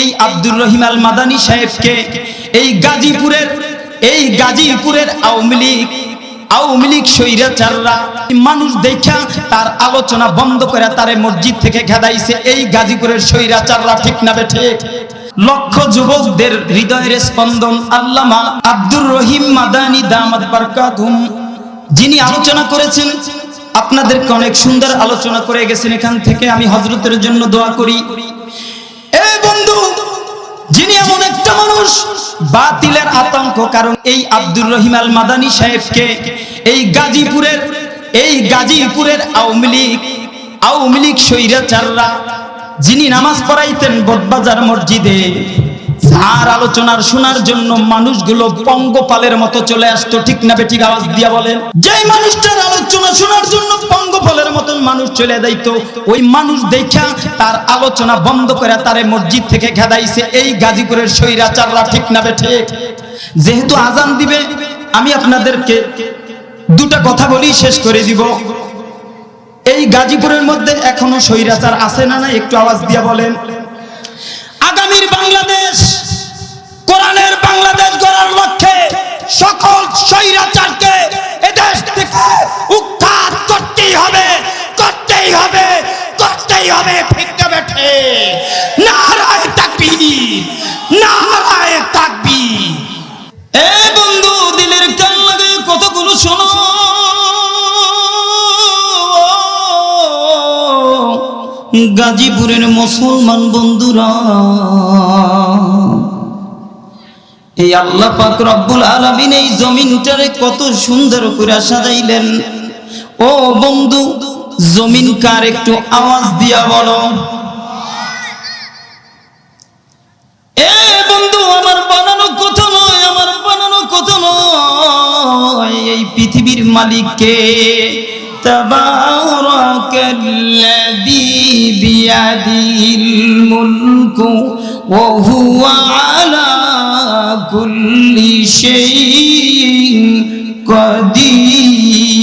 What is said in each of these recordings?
এই আব্দুর রহিম আল মাদানী সাহেবকে, এই গাজীপুরের এই গাজীপুরের আওয়ামী লীগ আওয়ামী লীগ স্বৈরাচাররা মানুষ দেখা তার আলোচনা বন্ধ করে তারে মসজিদ থেকে খেদাইছে এই গাজীপুরের স্বৈরাচাররা ঠিক না ঠিক? লক্ষ যুবকদের হৃদয়ের স্পন্দন। আল্লামা আব্দুর রহিম মাদানী দামাত বারকাতুম যিনি আলোচনা করেছেন, আপনাদেরকে অনেক সুন্দর আলোচনা করে গেছেন এখান থেকে। আমি হজরতের জন্য দোয়া করি। এ বন্ধু, যিনি এমন একটা মানুষ, বাতিলের আতঙ্ক কারণ এই আব্দুর রহিম আল মাদানী সাহেবকে এই গাজীপুরের এই গাজীপুরের আওয়ামী লীগ আওয়ামী লীগ স্বৈরাচাররা যিনি নামাজ পড়াইতেন বদবাজার মসজিদে যার আলোচনার শোনার জন্য মানুষগুলো পঙ্গপালের মতো চলে আসতো, ঠিক না বেঠিক আওয়াজ দিয়া বলেন? যে মানুষটার আলোচনা শোনার জন্য পঙ্গপালের মতন মানুষ চলে যাইতো, ওই মানুষ দেখা তার আলোচনা বন্ধ করে তারে মসজিদ থেকে খেদাইছে এই গাজীপুরের স্বৈরাচাররা ঠিক না বেঠিক যেহেতু আজান দিবে, আমি আপনাদেরকে দুটা কথা বলি, শেষ করে দিব। এই গাজীপুরের মধ্যে এখনও স্বৈরাচার আছে না না একটু আওয়াজ দিয়া বলেন। আগামীর বাংলাদেশ গাজীপুরের মুসলমান বন্ধুরা, এই আল্লাহ পাক রব্বুল আলামিন এই জমিনটারে কত সুন্দর করে সাজাইলেন। ও বন্ধু, জমিন কার একটু আওয়াজ দিয়া বলো। এ বন্ধু, আমার বানানো কথা নয়, আমার বানানো কথা নয়, এই পৃথিবীর মালিককে تبارك الذي بيده الملك وهو على كل شيء قدير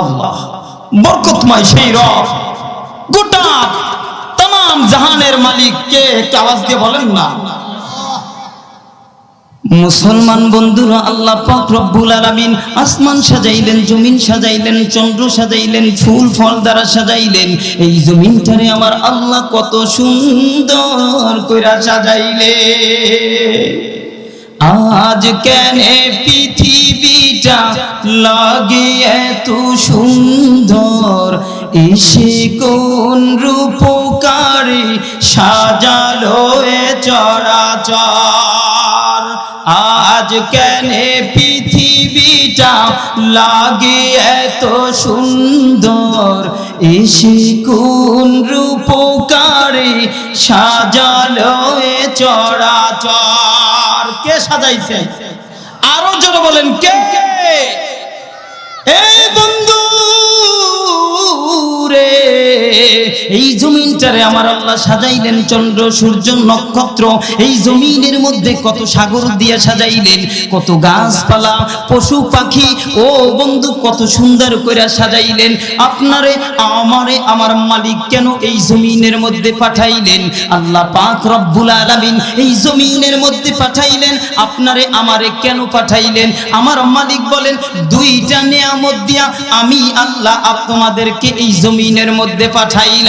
আল্লাহ বরকতময় সেই রব গোটা তাম জাহানের মালিক কে একটু আওয়াজ দিয়ে বলেন না মুসলমান বন্ধুরা, আল্লাহ পাক রব্বুল আলামিন আসমান সাজাইলেন, জমিন সাজাইলেন, চন্দ্র সাজাইলেন, ফুল ফল দ্বারা সাজাইলেন। এই জমিনটারে আমার আল্লাহ কত সুন্দর কইরা সাজাইলে। আজ কেন পৃথিবীটা লাগে এত সুন্দর? এসে কোন রূপকারে সাজালো এ চরাচর? আজ কেন পৃথিবীটা লাগে এত সুন্দর। এসে কোন রূপকারে সাজালো এ চরাচর। কে সাজাইছে? আরও জোরে বলেন, কে? এই বন্ধু রে এই জমিনটারে আমার আল্লাহ সাজাইলেন চন্দ্র, সূর্য, নক্ষত্র। এই জমিনের মধ্যে কত সাগর দিয়ে সাজাইলেন, কত গাছপালা, পশু পাখি। ও বন্ধু, কত সুন্দর করে সাজাইলেন। আপনারে, আমারে, আমার মালিক কেন এই জমিনের মধ্যে পাঠাইলেন? আল্লাহ পাক রব্বুল আলামিন এই জমিনের মধ্যে পাঠাইলেন। আপনারে, আমারে কেন পাঠাইলেন? আমার মালিক বলেন, দুইটা নিয়ামত দিয়া আমি আল্লাহ আপনাদেরকে এই জমিনের মধ্যে পাঠাইলাম।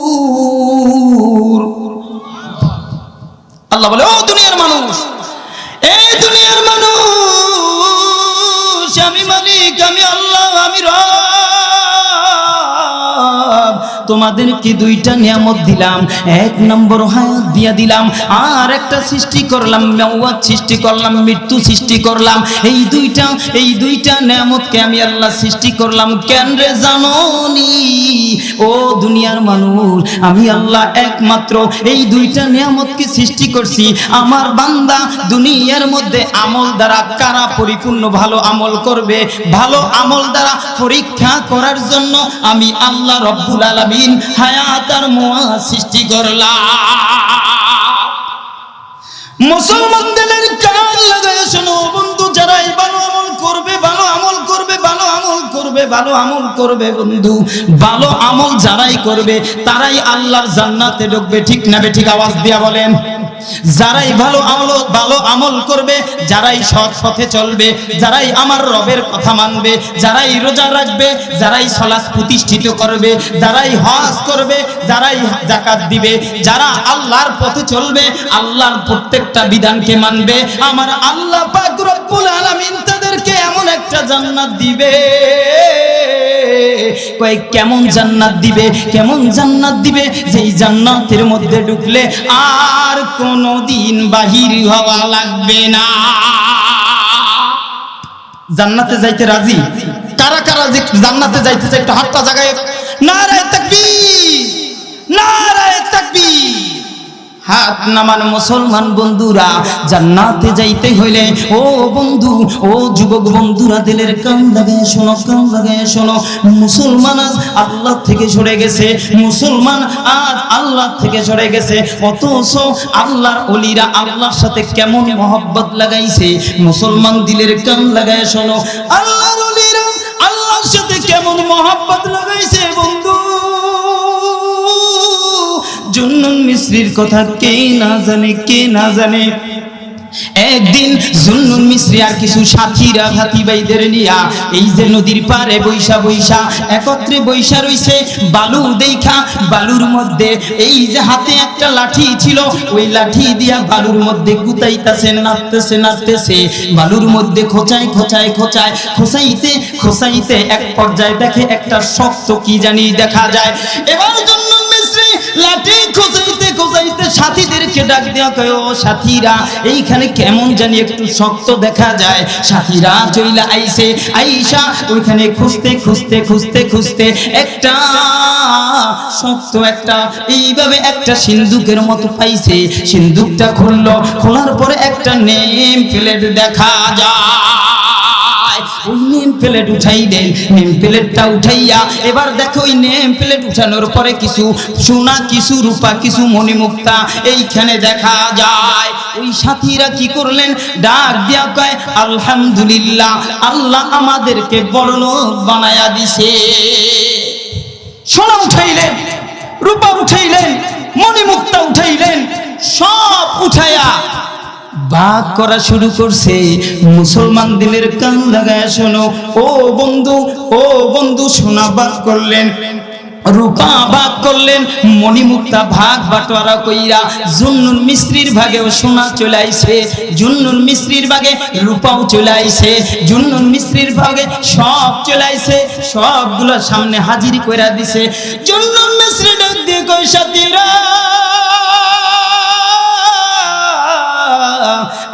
আল্লাহ বলে ও দুনিয়ার মানুষ এই দুনিয়ার মানুষ আমি মালিক আমি আল্লাহ আমি রব। তোমাদেরকে দুইটা নিয়ামত দিলাম। এক নম্বর হায়াত দিয়া দিলাম। আর একটা সৃষ্টি করলাম, মেওয়াত সৃষ্টি করলাম, মৃত্যু সৃষ্টি করলাম। এই দুইটা এই দুইটা নিয়ামতকে আমি আল্লাহ সৃষ্টি করলাম। কেন রে জানোনি? ও দুনিয়ার মানুষ, আমি আল্লাহ একমাত্র এই দুইটা নিয়ামতকে সৃষ্টি করছি। আমার বান্দা দুনিয়ার মধ্যে আমল দ্বারা কারা পরিপূর্ণ ভালো আমল করবে? ভালো আমল দ্বারা পরীক্ষা করার জন্য আমি আল্লাহ রব্বুল আলামিন হায়াত আর মোয়া সৃষ্টি করলা মুসলমানদের কান লাগায় শোনো বন্ধু, যারা ভালো আমল করবে, ভালো আমল করবে, ভালো আমল করবে, ভালো আমল করবে বন্ধু। ভালো আমল যারাই করবে, তারাই আল্লাহর জান্নাতে ঢুকবে। ঠিক না ঠিক আওয়াজ দিয়া বলেন। যারাই ভালো আমল ভালো আমল করবে, যারাই সৎ পথে চলবে, যারাই আমার রবের কথা মানবে, যারাই রোজা রাখবে, যারাই সলাৎ প্রতিষ্ঠিত করবে, যারাই হজ করবে, যারাই জাকাত দিবে, যারা আল্লাহর পথে চলবে, আল্লাহর প্রত্যেকটা বিধানকে মানবে, আমার আল্লাহ পাক রব্বুল আলামিন তাদেরকে এমন একটা জান্নাত দিবে। কয়, কেমন জান্নাত দিবে, কেমন জান্নাত দিবে? যেই জান্নাতের মধ্যে ঢুকলে আর কোনো দিন বাহির হওয়া লাগবে না। জান্নাতে যাইতে রাজি? কারা কারা যে জান্নাতে যাইতে চাই একটু হাতটা জায়গায় নারায় তাকবীর! নারায় তাকবীর! হাত নামান মুসলমান বন্ধুরা, জান্নাতে যাইতে হইলে, ও বন্ধু, ও যুবক বন্ধুরা, দিলের কান লাগায় শোনো, কান লাগায় শোনো। মুসলমান আজ আল্লাহ থেকে সরে গেছে, মুসলমান আজ আল্লাহ থেকে সরে গেছে, অথচ আল্লাহর অলিরা আল্লাহর সাথে কেমন মহব্বত লাগাইছে, মুসলমান দিলের কান লাগায় শোনো। আল্লাহর অলিরা আল্লাহর সাথে কেমন মহব্বত লাগাইছে জুন্নুন মিশ্রির কথা কে না জানে, কে না জানে? একদিন জুন্নুন মিশ্রি আর কিছু সাথীরা হাতি ভাইদের নিয়া এই যে নদীর পারে বৈশা বৈশা একত্রে বৈশা রইছে বালু দেখা। বালুর মধ্যে এই যে হাতে একটা লাঠি ছিল, ওই লাঠি দিয়া বালুর মধ্যে গুতাইতাছে নাচতেছে নাচতেছে বালুর মধ্যে খোঁচায় খোঁচায় খোঁচায়, খোঁচাইতে খোঁচাইতে এক পর্যায়ে দেখে একটা শক্ত কি জানি দেখা যায়। এবার লাঠি খোঁচাইতে খোঁচাইতে সাথীদেরকে ডাক দেওয়া কয়, ও সাথীরা, এইখানে কেমন জানি একটু শক্ত দেখা যায়। সাথীরা আইছে, আইসা ওইখানে খুঁজতে খুঁজতে খুঁজতে খুঁজতে একটা শক্ত একটা, এইভাবে একটা সিন্দুকের মতো পাইছে। সিন্দুকটা খুললো, খোলার পরে একটা নেম প্লেট দেখা যায়। ওই নেম প্লেট উঠাই দেন, নেম প্লেটটা উঠাইয়া এবার দেখো ওই নেম প্লেট উঠানোর পরে কিছু সোনা, কিছু রূপা, কিছু মণিমুক্তা এইখানে দেখা যায়। ওই সাথীরা কি করলেন? ডাক দিয়া কয়, আলহামদুলিল্লাহ, আল্লাহ আমাদেরকে লোক বানায়া দিছে। সোনা উঠাইলেন, রূপা উঠাইলেন, মণিমুক্তা উঠাইলেন, সব উঠাইয়া বাঘ করা শুরু করছে। মুসলমান দিনের কান লাগায় শোনো। ও বন্ধু ও বন্ধু, সোনা বাঘ করলেন, রূপা ভাগ করলেন, মণিমুক্তা ভাগ বাটোয়ারা কইরা জুন্নুন মিস্ত্রির ভাগেও সোনা চলে আইছে জুন্নুন মিস্ত্রির ভাগে রূপাও চলে আইছে জুন্নুন মিস্ত্রির ভাগে সব চলে আইছে সবগুলো সামনে হাজির কইরা দিছে। জুন্নুন মিস্ত্রি ডাক দিয়ে কই সাথীরা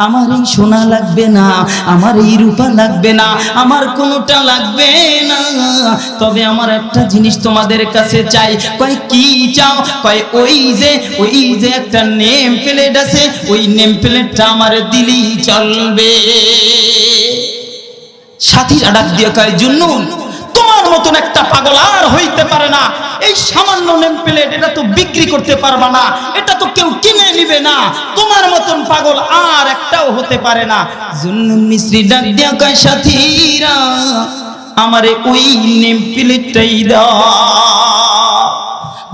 আমার এই সোনা লাগবে না, আমার এই রূপা লাগবে না, আমার কোনোটা লাগবে না। তবে আমার একটা জিনিস তোমাদের কাছে চাই, কয় কি চাও? কয় ওই যে ওই যে একটা নেম প্লেট আছে, ওই নেম প্লেটটা আমার দিলেই চলবে। সাথীরা ডাক দিয়ে কয়, জুন্নুন তোমার মতন একটা পাগল আর হইতে পারে না। এই সামান্য নেম প্লেট, এটা তো বিক্রি করতে পারবা না। এটা তো কেউ কিনে নিবে না। তোমার মতন পাগল আর একটাও হতে পারে না। জুন্নুন মিশ্রি ডাক দিয়া কয়, সাথীরা, আমারে ওই নেম প্লেটটাই দাও।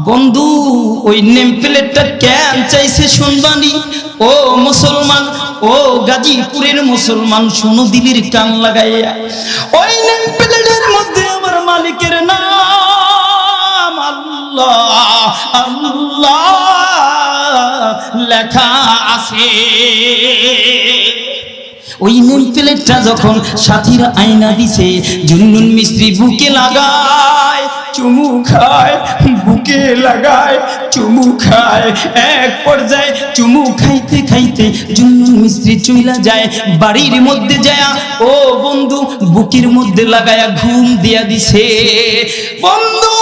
বন্ধু, ওই নেম প্লেটটা কেন চাইছে শুনবানি? ও মুসলমান, ও গাজীপুরের মুসলমান, শোনো দিলির কান লাগাইয়া। ওই নেম মালিকের নাম আল্লাহ আল্লাহ লেখা আছে। ওই নুন প্লেটটা যখন সাথীরা আয়না দিছে জুন্নুন মিস্ত্রি বুকে লাগায়, চুমু খায়, বুকে লাগায়, চুমু খায়। এক পর্যায়ে চুমু খাইতে খাইতে জুন্নুন মিস্ত্রি চইলা যায়, বাড়ির মধ্যে যায়, ও বন্ধু, বুকের মধ্যে লাগায়া ঘুম দিয়া দিছে। বন্ধু,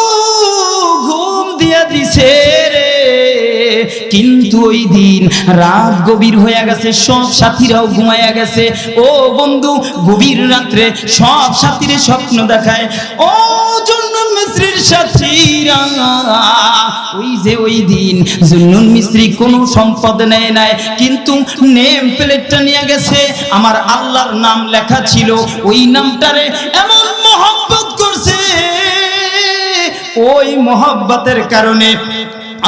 ঘুম দিয়া দিছে। কিন্তু ওই দিন রাত গভীর হয়ে গেছে, সব সাথীরাও ঘুমায়া গেছে। ও বন্ধু, গভীর রাত্রে সব সাথীরে স্বপ্ন দেখায়, ও আমার আল্লাহর নাম লেখা ছিল, ওই নামটারে এমন মহব্বত করছে, ওই মহব্বতের কারণে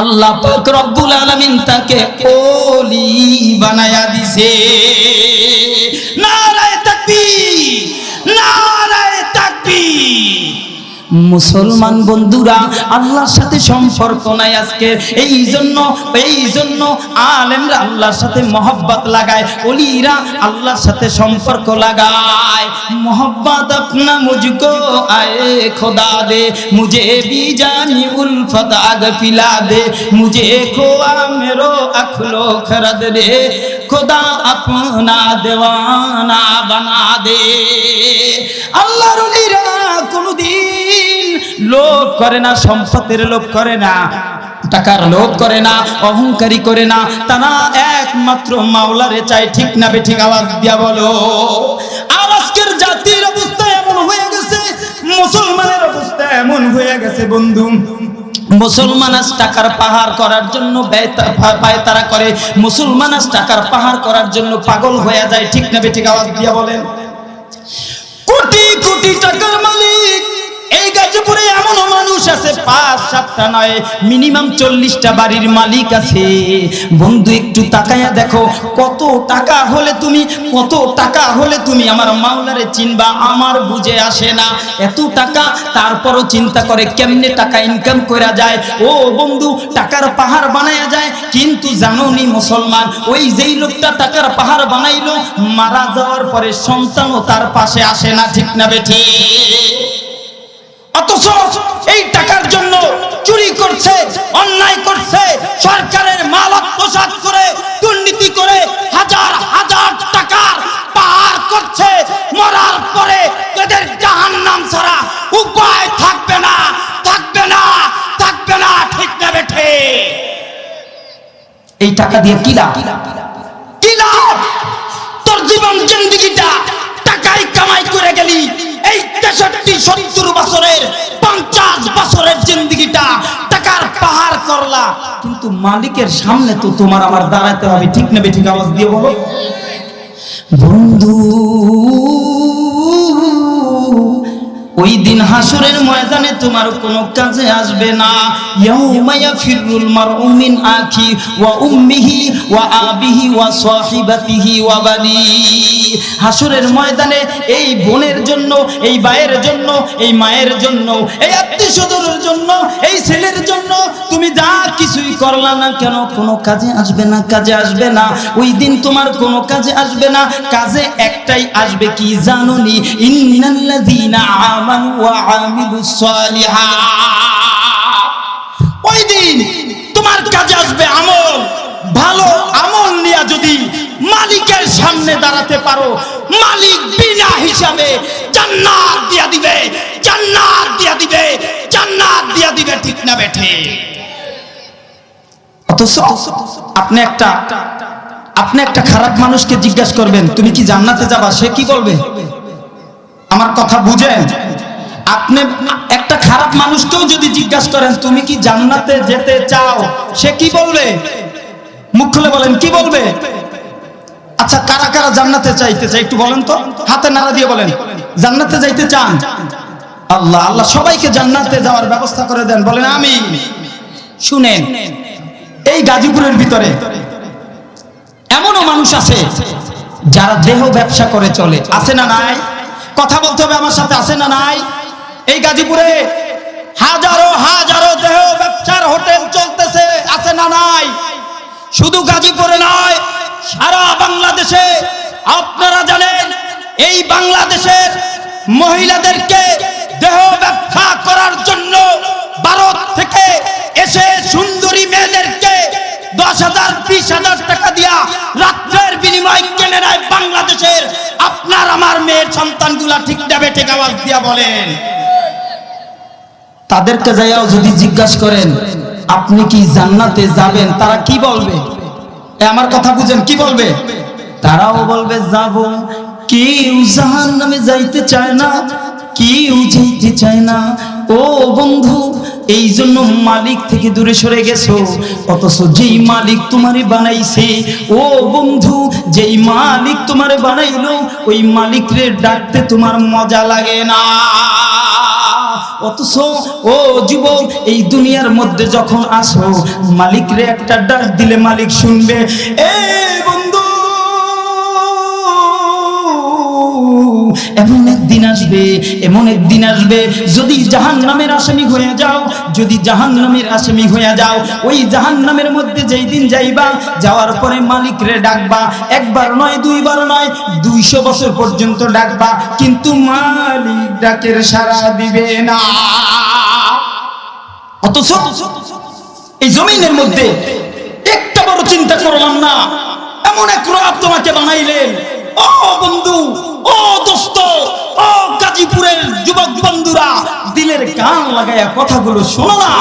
আল্লাহ পাক রব্বুল আলামিন তাকে ওলি বানায়া দিছে। নারায়ে তাকবীর নারায়ে মুসলমান বন্ধুরা, আল্লাহর সাথে সম্পর্ক নাই আজকে। এই জন্য এই জন্য আলেমরা আল্লাহর সাথে মহব্বত লাগায় অলিরা আল্লাহর সাথে সম্পর্ক লাগায়। মহব্বত আপনা মুজকো আয়ে খোদা দে, মুঝে ভি জানি উলফত আগ পিলা দে, মুঝে খোয়া মেরো আখলো খরদ রে খোদা আপনা দেওয়ানা বানা দে। আল্লাহর অলিরা কোনদিন লোভ করে না সম্পদের লোভ করে না, টাকার লোভ করে না, অহংকারী করে না। তারা একমাত্র মাওলারে ঠিক না আওয়াজ দিয়া বলো। আজকের জাতির অবস্থা এমন হয়ে গেছে, মুসলমানের অবস্থা এমন হয়ে গেছে, বন্ধু। মুসলমান টাকার পাহাড় করার জন্য ব্যয় তা- পা- পায়তারা করে। মুসলমান টাকার পাহাড় করার জন্য পাগল হয়ে যায়, ঠিক না বে ঠিক আওয়াজ দিয়া বলেন। কোটি কোটি টাকার মালিক। এই গাজীপুরে এমন মানুষ আছে, পাঁচ, সাতটা নয় মিনিমাম চল্লিশটা বাড়ির মালিক আছে। বন্ধু, একটু তাকায়া দেখো, কত টাকা হলে তুমি, কত টাকা হলে তুমি আমার মাওলারে চিনবা? আমার বুঝে আসে না। এত টাকা, তারপরও চিন্তা করে কেমনে টাকা ইনকাম করা যায়? ও বন্ধু, টাকার পাহাড় বানায়া যায়, কিন্তু জানোনি মুসলমান, ওই যেই লোকটা টাকার পাহাড় বানাইলো, মারা যাওয়ার পরে সন্তানও তার পাশে আসে না, ঠিক না বেঠি অথচ এই টাকার জন্য চুরি করছে, অন্যায় করছে, সরকারের মাল আত্মসাৎ করে, দুর্নীতি করে হাজার হাজার টাকার পাহাড় করছে। মরার পরে এদের জাহান্নাম ছাড়া উপায় থাকবে না থাকবে না থাকবে না, ঠিক না বেঠে। এই টাকা দিয়ে কি লাভ? কি তোর জীবন, জিন্দিগিটা এই তেষট্টি সত্তর বছরের, পঞ্চাশ বছরের জিন্দিগিটা টাকার পাহাড় করলা। কিন্তু মালিকের সামনে তো তোমার আমার দাঁড়াতে হবে। ঠিক নেবে ঠিক আওয়াজ দিয়ে বলো। বন্ধু ওই দিন হাসরের ময়দানে তোমার কোনো কাজে আসবে না। ইয়াউমা ইয়াফিরুল মারউ আখি ওয়া উম্মিহি ওয়া আবিহি ওয়া সাহিবাতিহি ওয়া বানি। হাসরের ময়দানে এই বোনের জন্য, এই ভাইয়ের জন্য, এই মায়ের জন্য, এই আত্মীয়স্বজনের জন্য, এই ছেলের জন্য তুমি যা কিছুই করলা না কেন, কোনো কাজে আসবে না, কাজে আসবে না। ওই দিন তোমার কোনো কাজে আসবে না। কাজে একটাই আসবে কি জানুনি? ইন্নাল্লাযীনা তোমার কাজে আসবে আমল। ভালো আমল নিয়ে যদি মালিকের সামনে দাঁড়াতে পারো, মালিক বিনা হিসাবে জান্নাত দিয়া দিবে দিয়া দিবে দিয়া দিবে, ঠিক না বেঠে? অথচ আপনি একটা আপনি একটা খারাপ মানুষকে জিজ্ঞাসা করবেন, তুমি কি জান্নাতে যাবা? সে কি বলবে? আমার কথা বুঝেন? আপনি একটা খারাপ মানুষকেও যদি জিজ্ঞাসা করেন, তুমি কি জান্নাতে যেতে চাও? সে কি বলবে? মুখ খুলে বলেন, কি বলবে? আচ্ছা কারা কারা জান্নাতে চাইতে চাই একটু বলেন তো? হাতে নাড়া দিয়ে বলেন, জান্নাতে যাইতে চান? আল্লাহ আল্লাহ সবাইকে জান্নাতে যাওয়ার ব্যবস্থা করে দেন, বলেন আমি শুনেন, এই গাজীপুরের ভিতরে এমনও মানুষ আছে যারা দেহ ব্যবসা করে চলে। আছে না নাই? কথা বলতে হবে আমার সাথে, আছে না নাই? এই গাজীপুরে হাজারো হাজারো দেহ ব্যবসার হোটেল চলতেছে, আছে না নাই? শুধু গাজীপুরে নয়, সারা বাংলাদেশে আপনারা জানেন, এই বাংলাদেশের মহিলাদেরকে দেহ ব্যবসা করার জন্য ভারত থেকে এসে সুন্দরী মেয়েদেরকে দশ হাজার, বিশ হাজার টাকা দিয়া রাত্রের বিনিময় কেনে নেয় বাংলাদেশের। আপনার, আমার মেয়ের সন্তানগুলা ঠিক যাবে ঠিক আওয়াজ দিয়া বলেন। তাদেরকে যাইয়াও যদি জিজ্ঞাসা করেন, আপনি কি জান্নাতে যাবেন? তারা কি বলবে? আমার কথা বুঝেন, কি বলবে? তারাও বলবে, যাব। কেউ জাহান নামে যাইতে চায় না, কেউ যেতে চায় না। ও বন্ধু এই জন্য মালিক থেকে দূরে সরে গেছো। অথচ যেই মালিক তোমারে বানাইছে, ও বন্ধু, যেই মালিক তোমারে বানাইলো, ওই মালিক রে ডাকতে তোমার মজা লাগে না। অথচ ও যুবক, এই দুনিয়ার মধ্যে যখন আসো মালিক রে একটা ডাক দিলে মালিক শুনবে, এ এমন একদিন আসবে, এমন একদিন আসবে, যদি জাহান নামের আসামি হয়ে যাও, যদি জাহান নামের আসামি হয়ে যাও, ওই জাহান নামের মধ্যে যেই দিন যাইবা, যাওয়ার পরে মালিক রে ডাকবা, একবার নয়, দুইবার নয়, দুইশো বছর পর্যন্ত ডাকবা, কিন্তু মালিক ডাকের সারা দিবে না। অথচ এই জমিনের মধ্যে একটা বড় চিন্তা করলাম না, এমন এক রব তোমাকে বানাইলেন। ও বন্ধু ও দোস্ত, ও গাজীপুরের যুবক বন্ধুরা, দিলের কান লাগাইয়া কথাগুলো শোনো না।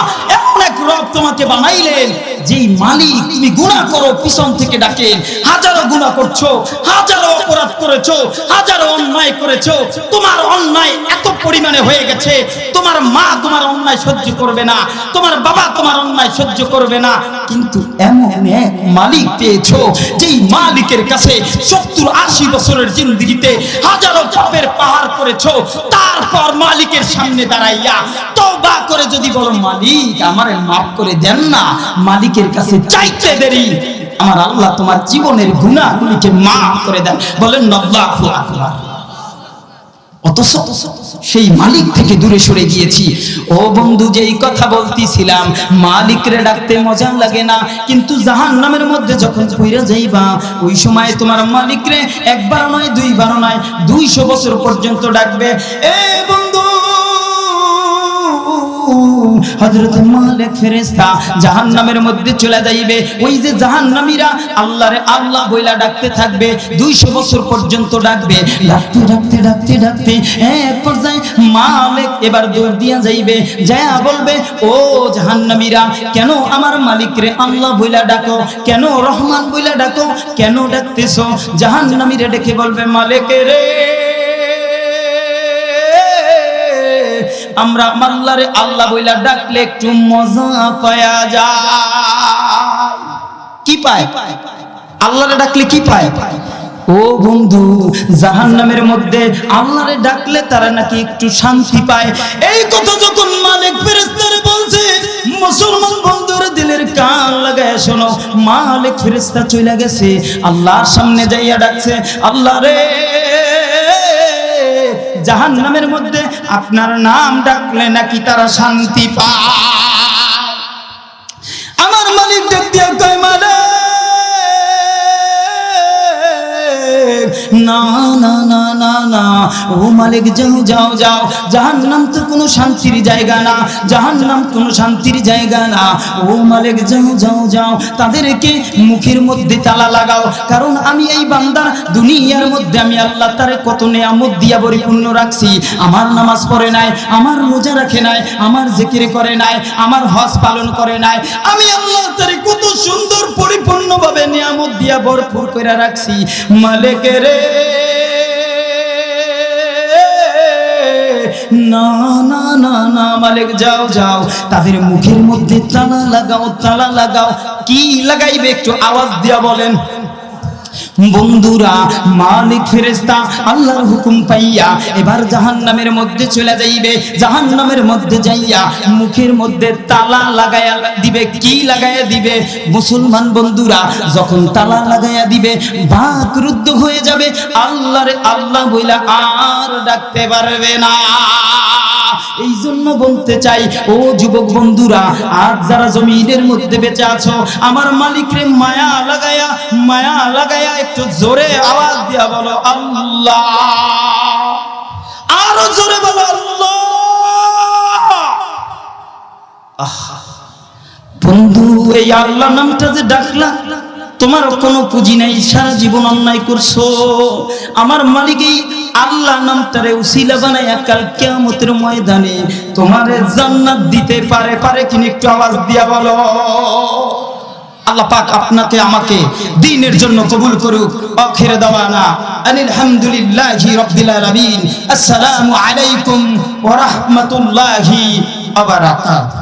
তোমার অন্যায় এত পরিমাণে হয়ে গেছে, তোমার মা তোমার অন্যায় সহ্য করবে না, তোমার বাবা তোমার অন্যায় সহ্য করবে না, কিন্তু এমন এক মালিক পেয়েছ, যেই মালিকের কাছে সত্তর আশি বছরের জিন্দিগিতে হাজারো পাপের পাহাড় করেছ, তারপর মালিকের সামনে দাঁড়াইয়া তওবা করে যদি বলো, মালিক, আমার মাফ করে দেন না, মালিকের কাছে চাইতে দেরি। আমার আল্লাহ তোমার জীবনের গুণাগুলিকে মাফ করে দেন। বলেন, আল্লাহু আকবার। অথচ সেই মালিক থেকে দূরে সরে গিয়েছি। ও বন্ধু, যেই কথা বলতেছিলাম, মালিকরে ডাকতে মজা লাগে না। কিন্তু জাহান নামের মধ্যে যখন পইরা যাইবা, ওই সময় তোমার মালিকরে একবার নয় দুইবার নয়, দুইশো বছর পর্যন্ত ডাকবে, এ বন্ধু হযরত মালিক ফেরেশতা জাহান্নামের মধ্যে চলে যাইবে। ওই যে জাহান্নামীরা আল্লাহরে আল্লাহ বইলা ডাকতে থাকবে 200 বছর পর্যন্ত ডাকবে। ডাকতে ডাকতে ডাকতে ডাকতে এক পর্যায়ে মালিক এবার দৌড় দিয়া যাইবে। যায়া বলবে, ও জাহান্নামীরা, কেন আমার মালিকরে আল্লাহ বইলা ডাকো? কেন রহমান বইলা ডাকো? কেন ডাকতেছো? জাহান্নামীরা ডেকে বলবে মালিক রে আমরা মাল্লারে আল্লাহ বইলা ডাকলে একটু মজা পায়া যায়। কি পায়? আল্লাহরে ডাকলে কি পায়? ও বন্ধু, জাহান্নামের মধ্যে আল্লাহরে ডাকলে তারা নাকি একটু শান্তি পায়। এই কথা যখন মালিক ফেরেশতারে বলছে, মুসলমান বন্ধুর দিলের কান লাগায় শোনো, মালিক ফেরেশতা চলে গেছে, আল্লাহর সামনে যাইয়া ডাকছে, আল্লাহ রে জাহান নামের মধ্যে আপনার নাম ডাকলে নাকি তারা শান্তি পায়? আমার মালিক ডাক দিয়া মালিক না না না না না। ও মালিক, যাও যাও যাও। জাহান্নাম তো কোনো শান্তির জায়গা না। জাহান্নাম কোনো শান্তির জায়গা না। ও মালিক, যাও যাও যাও। তাদেরকে মুখের মধ্যে তালা লাগাও। কারণ আমি এই বান্দার দুনিয়ার মধ্যে আমি আল্লাহ তারে কত নেয়ামত দিয়া পরিপূর্ণ রাখছি। আমার নামাজ পড়ে নাই, আমার রোজা রাখে নাই, আমার জিকির করে নাই, আমার হজ পালন করে নাই। আমি আল্লাহ তারে কত সুন্দর পরিপূর্ণভাবে নিয়ামত দিয়া ভরপুর করে রাখছি। মালিকের না না না না, মালিক, যাও যাও। তাদের মুখের মধ্যে তালা লাগাও তালা লাগাও। কি লাগাইবে একটু আওয়াজ দিয়া বলেন। বন্ধুরা, মালিক ফেরেস্তা আল্লাহর হুকুম পাইয়া এবার জাহান্নামের মধ্যে চলে যাইবে। জাহান্নামের মধ্যে যাইয়া মুখের মধ্যে তালা লাগাইয়া দিবে। কি লাগাইয়া দিবে? মুসলমান বন্ধুরা, যখন তালা লাগাইয়া দিবে বাক রুদ্ধ হয়ে যাবে। আল্লাহরে আল্লাহ বইলা আর ডাকতে পারবে না। এই জন্য বলতে চাই, ও যুবক বন্ধুরা আজ যারা জমিনের মধ্যে বেঁচে আছো, আমার মালিকরে মায়া লাগায়া মায়া লাগায়া একটু জোরে আওয়াজ দিয়া বলো, আল্লাহ। আরও জোরে বলো, আল্লাহ। বন্ধু, এই আল্লাহ নামটা যে ডাকলা, তোমার কোনো পুঁজি নাই, সারা জীবন অন্যায় করছ। আমার মালিক এই আল্লাহ নামটারে উসিলা বানাই কাল কিয়ামতের ময়দানে তোমারে জান্নাত দিতে পারে পারে কিনা একটু আওয়াজ দিয়া বলো। আল্লাহ পাক আপনাকে, আমাকে দিনের জন্য কবুল করুক আখির দাওয়ানা। আলহামদুলিল্লাহি রাব্বিল আলামিন। আসসালামু আলাইকুম ওয়া রাহমাতুল্লাহি ওয়া বারাকাতুহু।